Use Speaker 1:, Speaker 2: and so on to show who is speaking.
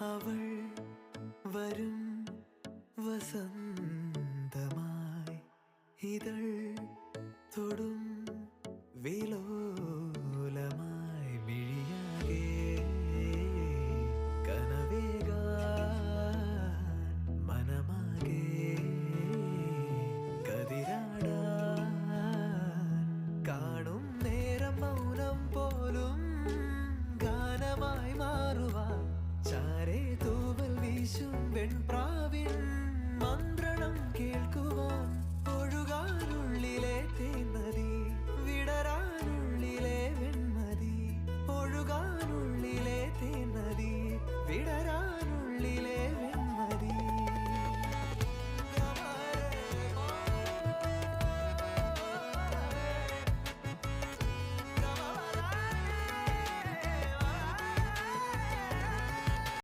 Speaker 1: അവൾ വരും വസന്തമായി. ഇതൾ തൊടും വിലോലമായി മിഴിയാകെ. കനവേക മനമാകെ. കതിരാടാൻ കാണും നേരം മൗനം പോലും என் பிராண